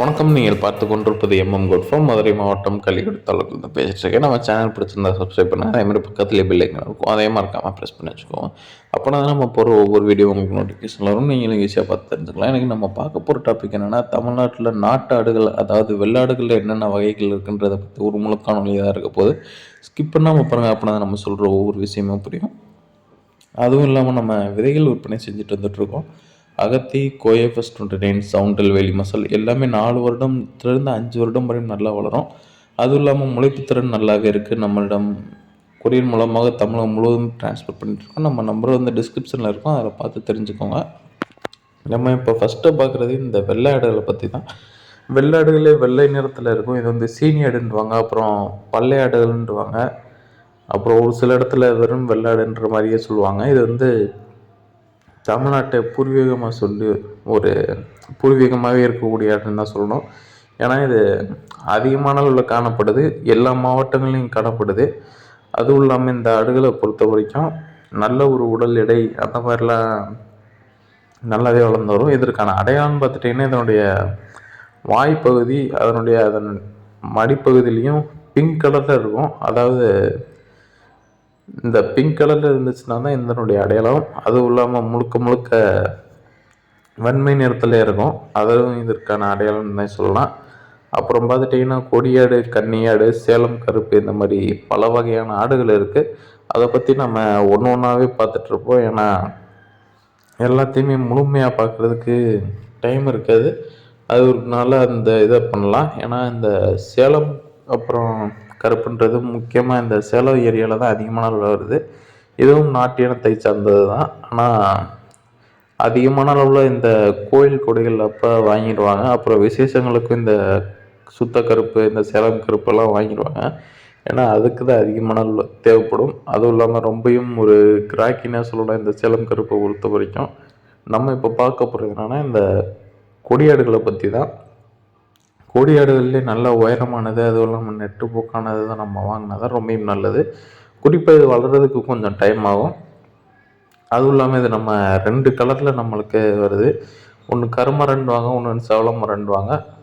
வணக்கம். நீங்கள் பார்த்து கொண்டிருப்பது எம்எம் குட்ஃபார்ம் மதுரை மாவட்டம் கள்ளிக்கூடத்தாளர்கள் தாலுக்கில் பேசிட்டு இருக்கேன். நம்ம சேனல் பிடிச்சிருந்தா சப்ஸ்கிரைப் பண்ணுங்க. அதே மாதிரி பக்கத்துலேயே பில்லைங்க இருக்கும். அதே மறக்காமல் ப்ரெஸ் பண்ணி வச்சுக்கோங்க. அப்போனா தான் நம்ம போகிற ஒவ்வொரு வீடியோ உங்களுக்கு நோட்டிஃபிகேஷன் வரும். நீங்களும் ஈஸியாக பார்த்து தெரிஞ்சுக்கலாம். எனக்கு நம்ம பார்க்க போகிற டாபிக் என்னென்னா தமிழ்நாட்டில் நாட்டு ஆடுகள் அதாவது வெள்ளாடுகளில் என்னென்ன வகைகள் இருக்குன்றதை பற்றி ஒரு முழு காணொலியாக இருக்க போது ஸ்கிப் பண்ணாமல் பாருங்கள் அப்படின்னா நம்ம சொல்கிற ஒவ்வொரு விஷயமும் புரியும். அதுவும் இல்லாமல் நம்ம விதைகள் விற்பனை செஞ்சுட்டு வந்துட்டுருக்கோம் அகத்தி கோயஃபஸ் டுவெண்ட்டி நைன் சவுண்டல் வேலி மசால் எல்லாமே நாலு வருடத்துலேருந்து அஞ்சு வருடம் வரையும் நல்லா வளரும். அதுவும் இல்லாமல் முளைப்பு திறன் நல்லாவே இருக்குது நம்மளிடம் கொரியர் மூலமாக தமிழகம் முழுவதும் டிரான்ஸ்ஃபர் பண்ணிட்டுருக்கோம். நம்ம நம்பர் வந்து டிஸ்கிரிப்ஷனில் இருக்கும். அதில் பார்த்து தெரிஞ்சுக்கோங்க. நம்ம இப்போ ஃபஸ்ட்டு பார்க்குறது இந்த வெள்ளாடுகளை பற்றி தான். வெள்ளாடுகளே வெள்ளை நிறத்தில் இருக்கும். இது வந்து சீனியாடுன்றவாங்க அப்புறம் பள்ளையாடுகள்ன்றவாங்க அப்புறம் ஒரு சில இடத்துல வெறும் வெள்ளாடுன்ற மாதிரியே சொல்லுவாங்க. இது வந்து தமிழ்நாட்டை பூர்வீகமாக சொல்லி ஒரு பூர்வீகமாகவே இருக்கக்கூடிய இடம்னு தான் சொல்லணும். ஏன்னா இது அதிகமான அளவில் காணப்படுது. எல்லா மாவட்டங்களையும் காணப்படுது. அதுவும் இல்லாமல் இந்த ஆடுகளை பொறுத்த வரைக்கும் நல்ல ஒரு உடல் எடை அந்த மாதிரிலாம் நல்லாவே வளர்ந்து வரும். இதற்கான அடையாளம்னு பார்த்துட்டிங்கன்னா இதனுடைய வாய்ப்பகுதி அதனுடைய அதன் மடிப்பகுதியிலையும் பிங்க் கலரில் இருக்கும். அதாவது இந்த பிங்க் கலரில் இருந்துச்சுன்னா தான் இதனுடைய அடையாளம். அதுவும் இல்லாமல் முழுக்க முழுக்க வெண்மை நிறத்தில் இருக்கும். அதுவும் இதற்கான அடையாளம் தான் சொல்லலாம். அப்புறம் பார்த்துட்டிங்கன்னா கொடியாடு கன்னியாடு சேலம் கருப்பு இந்த மாதிரி பல வகையான ஆடுகள் இருக்குது அதை பற்றி நம்ம ஒன்று ஒன்றாவே பார்த்துட்ருப்போம் ஏன்னா எல்லாத்தையுமே முழுமையாக பார்க்குறதுக்கு டைம் இருக்காது. அது அந்த இதை பண்ணலாம். ஏன்னா இந்த சேலம் அப்புறம் கருப்புன்றது முக்கியமாக இந்த சேலம் ஏரியாவில் தான் அதிகமான அளவில் வருது. இதுவும் நாட்டு இனத்தை சார்ந்தது தான் ஆனால் அதிகமான அளவில் இந்த கோயில் கொடைகள் அப்போ வாங்கிடுவாங்க. அப்புறம் விசேஷங்களுக்கும் இந்த சுத்த கருப்பு இந்த சேலம் கருப்பெல்லாம் வாங்கிடுவாங்க. ஏன்னா அதுக்கு தான் அதிகமான தேவைப்படும். அதுவும் இல்லாமல் ரொம்பவும் ஒரு கிராக்கினே சொல்லலாம் இந்த சேலம் கருப்பை பொறுத்த வரைக்கும். நம்ம இப்போ பார்க்க போகிறது என்னென்னா இந்த கொடியாடுகளை பற்றி தான் கொடியாடுகள்லேயே நல்ல உயரமானது அதுவும் இல்லாமல் நெட்டு போக்கானது தான் நம்ம வாங்கினா தான் ரொம்பவும் நல்லது. குறிப்பாக இது வளர்கிறதுக்கு கொஞ்சம் டைம் ஆகும். அதுவும் இல்லாமல் இது நம்ம ரெண்டு கலரில் நம்மளுக்கு வருது. ஒன்று கருமரண்டுவாங்க ஒன்று வந்து செவல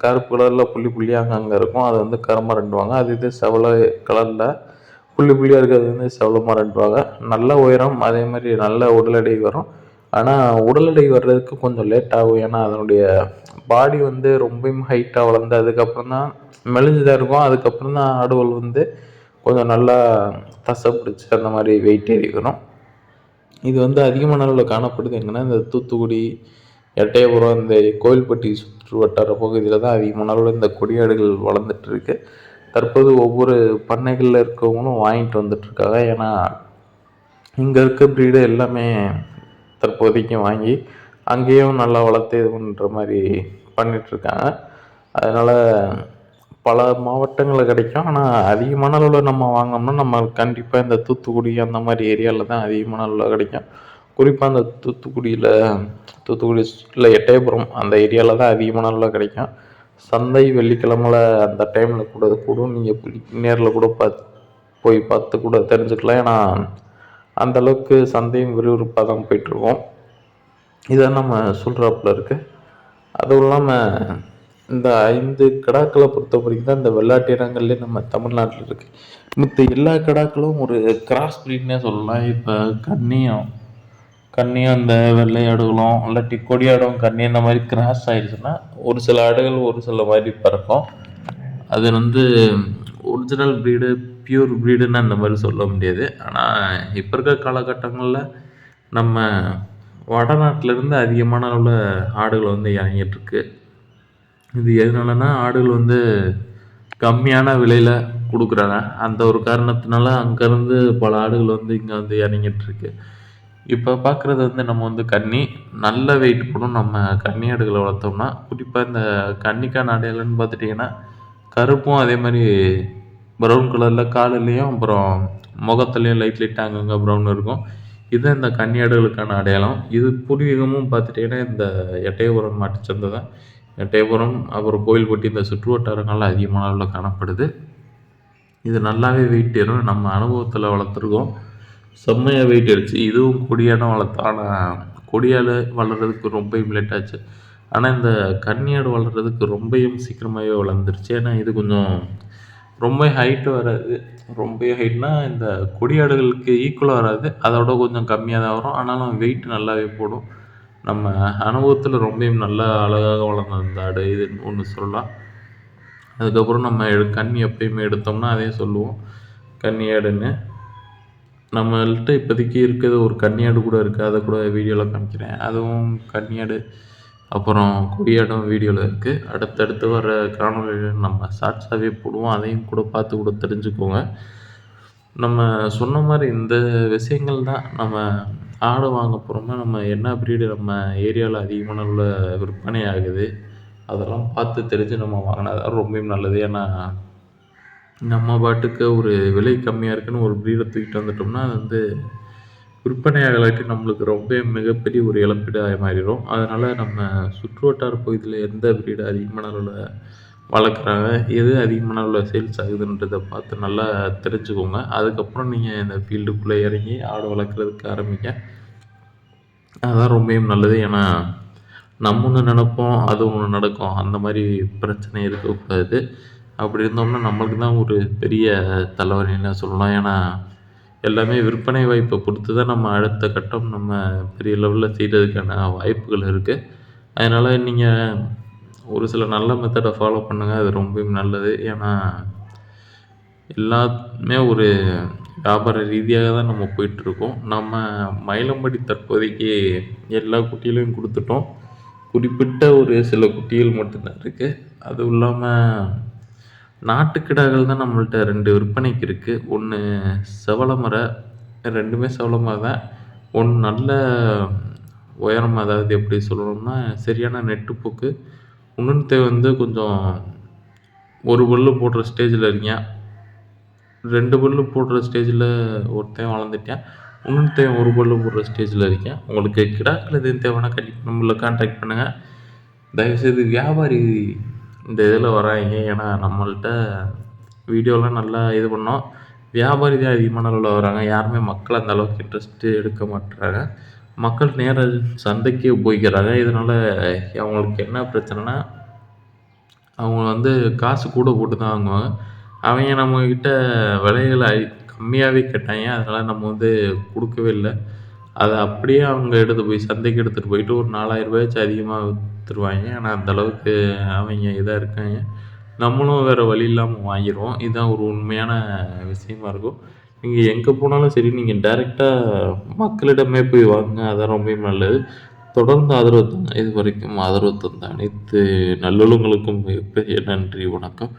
கருப்பு கலரில் புள்ளி புள்ளியாக அங்கே இருக்கும். அது வந்து கருமரண்டுவாங்க அது இது செவல கலரில் புள்ளி புள்ளியாக இருக்கிறது வந்து செவல மரண்டுவாங்க நல்ல உயரம் அதே மாதிரி நல்ல உடல் எடை வரும். ஆனால் உடல் எடை வர்றதுக்கு கொஞ்சம் லேட் ஆகும். ஏன்னா அதனுடைய பாடி வந்து ரொம்பவும் ஹைட்டாக வளர்ந்து அதுக்கப்புறம் தான் மெலிஞ்சதாக இருக்கும். அதுக்கப்புறம் தான் ஆடுகள் வந்து கொஞ்சம் நல்லா தசை பிடிச்சி அந்த மாதிரி வெயிட் ஏறி இது வந்து அதிகமான அளவில் காணப்படுது. எங்கன்னா இந்த தூத்துக்குடி எட்டயபுரம் இந்த கோயில்பட்டி சுற்று வட்டார பகுதியில் தான் அதிகமான அளவில் இந்த கொடியாடுகள் வளர்ந்துட்டுருக்கு தற்போது ஒவ்வொரு பண்ணைகளில் இருக்கவங்களும் வாங்கிட்டு வந்துட்டுருக்காங்க. ஏன்னா இங்கே இருக்க ப்ரீடு எல்லாமே தற்போதைக்கு வாங்கி அங்கேயும் நல்லா வளர்த்து இது பண்ணுற மாதிரி பண்ணிகிட்ருக்காங்க அதனால் பல மாவட்டங்களில் கிடைக்கும். ஆனால் அதிகமான அளவில் நம்ம வாங்கினோம்னா நம்ம கண்டிப்பாக இந்த தூத்துக்குடி அந்த மாதிரி ஏரியாவில் தான் அதிகமான அளவில் கிடைக்கும். குறிப்பாக அந்த தூத்துக்குடியில் தூத்துக்குடி இல்லை எட்டயபுரம் அந்த ஏரியாவில் தான் அதிகமான அளவில் கிடைக்கும். சந்தை வெள்ளிக்கிழமையில் அந்த டைமில் கூட கூட நீங்கள் நேரில் கூட பார்த்து போய் பார்த்து கூட தெரிஞ்சுக்கலாம். ஏன்னா அந்தளவுக்கு சந்தையும் விறுவிறுப்பாக தான் போயிட்டுருக்கோம். இதை நம்ம சொல்கிறாப்புல இருக்குது அதுவும் இல்லாமல் இந்த ஐந்து கிடாக்களை பொறுத்த வரைக்கும் தான் இந்த வெள்ளாட்டு இனங்கள்லேயே நம்ம தமிழ்நாட்டில் இருக்குது மற்ற எல்லா கடாக்களும் ஒரு கிராஸ் ப்ரீட்னே சொல்லலாம். இப்போ கன்னியம் கன்னியம் அந்த வெள்ளையாடுகளும் இல்லாட்டி கொடியாடும் கன்னி இந்த மாதிரி கிராஸ் ஆயிடுச்சுன்னா ஒரு சில ஆடுகள் ஒரு சில மாதிரி பறக்கும். அது வந்து ஒரிஜினல் ப்ரீடு பியூர் ப்ரீடுன்னு அந்த மாதிரி சொல்ல முடியாது. ஆனால் இப்போ இருக்க காலகட்டங்களில் நம்ம வடநாட்டிலேருந்து அதிகமான அளவில் ஆடுகள் வந்து இறங்கிட்டுருக்கு. இது எதனாலன்னா ஆடுகள் வந்து கம்மியான விலையில் கொடுக்குறாங்க. அந்த ஒரு காரணத்தினால அங்கேருந்து பல ஆடுகள் வந்து இங்கே வந்து இறங்கிட்டுருக்கு. இப்போ பார்க்குறது வந்து நம்ம வந்து கன்னி. நல்ல வெயிட் போடும். நம்ம கன்னி ஆடுகளை வளர்த்தோம்னா குறிப்பாக இந்த கன்னிக்கான அடையாளன்னு பார்த்துட்டிங்கன்னா கருப்பும் அதே மாதிரி ப்ரௌன் கலரில் காலிலையும் அப்புறம் முகத்துலையும் லைட் லைட்டாக அங்கங்கே ப்ரௌன் இருக்கும். இதுதான் இந்த கன்னியாடுகளுக்கான அடையாளம். இது பூர்வீகமும் பார்த்துட்டிங்கன்னா இந்த எட்டயபுரம் மாட்டு சந்தை தான் எட்டயபுரம் அப்புறம் கோயில்பட்டி இந்த சுற்று வட்டாரங்கள்லாம் அதிகமான அளவில் காணப்படுது. இது நல்லாவே வெயிட் ஏறும் நம்ம அனுபவத்தில் வளர்த்துருக்கோம். செம்மையாக வெயிட் ஆயிடுச்சு இதுவும் கொடியான வளர்த்தோம் ஆனால் கொடியால் வளர்கிறதுக்கு ரொம்ப லேட் ஆச்சு ஆனால் இந்த கன்னியாடு வளர்கிறதுக்கு ரொம்பவும் சீக்கிரமாகவே வளர்ந்துருச்சு. ஏன்னா இது கொஞ்சம் ரொம்ப ஹைட்டு வராது. ரொம்ப ஹைட்னா இந்த கொடியாடுகளுக்கு ஈக்குவலாக வராது. அதோட கொஞ்சம் கம்மியாக தான் வரும். ஆனாலும் வெயிட் நல்லாவே போடும். நம்ம அனுபவத்தில் ரொம்பவும் நல்லா அழகாக வளர்ந்த அந்த ஆடு இதுன்னு ஒன்று சொல்லலாம். அதுக்கப்புறம் நம்ம எடு கன்னி எப்பயுமே எடுத்தோம்னா அதே சொல்லுவோம். கன்னியாடுன்னு நம்மள்கிட்ட இப்போதைக்கு இருக்கிறது ஒரு கன்னியாடு கூட இருக்குது அதை கூட வீடியோவில் காமிக்கிறேன். அதுவும் கன்னியாடு அப்புறம் கொடியாடும் வீடியோவில் இருக்குது அடுத்தடுத்து வர காணொளிகள் நம்ம ஷார்ட்ஸாகவே போடுவோம். அதையும் கூட பார்த்து கூட தெரிஞ்சுக்கோங்க. நம்ம சொன்ன மாதிரி இந்த விஷயங்கள் தான் நம்ம ஆடு வாங்க போகிறோமா நம்ம என்ன ப்ரீடு நம்ம ஏரியாவில் அதிகமான உள்ள விற்பனை ஆகுது? அதெல்லாம் பார்த்து தெரிஞ்சு நம்ம வாங்கினா தான் ரொம்பவும் நல்லது. ஏன்னா நம்ம பாட்டுக்கு ஒரு விலை கம்மியாக இருக்குன்னு ஒரு ப்ரீடை தூக்கிட்டு வந்துட்டோம்னா அது வந்து விற்பனை நம்மளுக்கு ரொம்ப மிகப்பெரிய ஒரு இழப்பீடாக மாறிடும். அதனால் நம்ம சுற்று வட்டார பகுதியில் எந்த ப்ரீடு அதிகமான அளவில் வளர்க்குறாங்க எது அதிகமான அளவில் சேல்ஸ் ஆகுதுன்றதை பார்த்து நல்லா தெரிஞ்சுக்கோங்க. அதுக்கப்புறம் நீங்கள் இந்த ஃபீல்டுக்குள்ளே இறங்கி ஆடு வளர்க்குறதுக்கு ஆரம்பிங்க. அதுதான் ரொம்பவும் நல்லது. ஏன்னா நம்ம ஒன்று நினப்போம் அது ஒன்று நடக்கும். அந்த மாதிரி பிரச்சனை இருக்கக்கூடாது. அப்படி இருந்தோம்னா நம்மளுக்கு தான் ஒரு பெரிய தலைவலின்னு சொல்லலாம். ஏன்னா எல்லாமே விற்பனை வாய்ப்பை பொறுத்து தான் நம்ம அடுத்த கட்டம் நம்ம பெரிய லெவலில் செய்கிறதுக்கான வாய்ப்புகள் இருக்குது அதனால் நீங்கள் ஒரு சில நல்ல மெத்தடை ஃபாலோ பண்ணுங்கள் அது ரொம்பவும் நல்லது. ஏன்னா எல்லாமே ஒரு வியாபார ரீதியாக தான் நம்ம போயிட்டுருக்கோம். நம்ம மயிலம்படி தற்போதைக்கு எல்லா குட்டிகளையும் கொடுத்துட்டோம். குறிப்பிட்ட ஒரு சில குட்டிகள் மட்டும்தான் இருக்குது அதுவும் இல்லாமல் நாட்டுக்கிடாக்கள் தான் நம்மள்ட்ட ரெண்டு விற்பனைக்கு இருக்குது ஒன்று செவலமரை ரெண்டுமே செவலமரை தான். ஒன்று நல்ல உயரம் அதாவது எப்படி சொல்லணும்னா சரியான நெட்டு போக்கு. இன்னொன்று வந்து கொஞ்சம் ஒரு பல்லு போடுற ஸ்டேஜில் இருக்கேன் ரெண்டு பல்லு போடுற ஸ்டேஜில் ஒருத்தன் வளர்ந்துட்டேன். இன்னொன்று ஒரு பல்லு போடுற ஸ்டேஜில் இருக்கேன் உங்களுக்கு கிடாக்கள் எதுவும் தேவைன்னா கண்டிப்பாக நம்மளை கான்டாக்ட் பண்ணுங்கள் தயவுசெய்து வியாபாரி இந்த இதில் வராங்க. ஏன்னா நம்மள்ட்ட வீடியோலாம் நல்லா இது பண்ணோம். வியாபாரி தான் அதிகமான அளவில் வராங்க. யாருமே மக்கள் அந்த அளவுக்கு இன்ட்ரெஸ்ட்டு எடுக்க மாட்டுறாங்க மக்கள் நேராக சந்தைக்கே போய்க்கிறாங்க. இதனால் அவங்களுக்கு என்ன பிரச்சனைனா அவங்க வந்து காசு கூட போட்டு தான் வாங்குவாங்க. அவங்க நம்மக்கிட்ட விலைகளை கம்மியாகவே கேட்டாங்க. அதனால் நம்ம வந்து கொடுக்கவே இல்லை. அதை அப்படியே அவங்க எடுத்து போய் சந்தைக்கு எடுத்துகிட்டு போயிட்டு ஒரு நாலாயிரரூபாயாச்சும் அதிகமாக விற்றுருவாங்க ஆனால் அந்தளவுக்கு அவங்க இதாக இருக்காங்க. நம்மளும் வேறு வழி இல்லாமல் வாங்கிடுவோம் இதுதான் ஒரு உண்மையான விஷயமா இருக்கும். நீங்கள் எங்கே போனாலும் சரி நீங்கள் டேரெக்டாக மக்களிடமே போய் வாங்குங்க. அதான் ரொம்ப நல்லது. தொடர்ந்து ஆதரவு தாங்க இது வரைக்கும் ஆதரவு தந்த அனைத்து நல்லுள்ளங்களுக்கும் மிகப்பெரிய நன்றி வணக்கம்.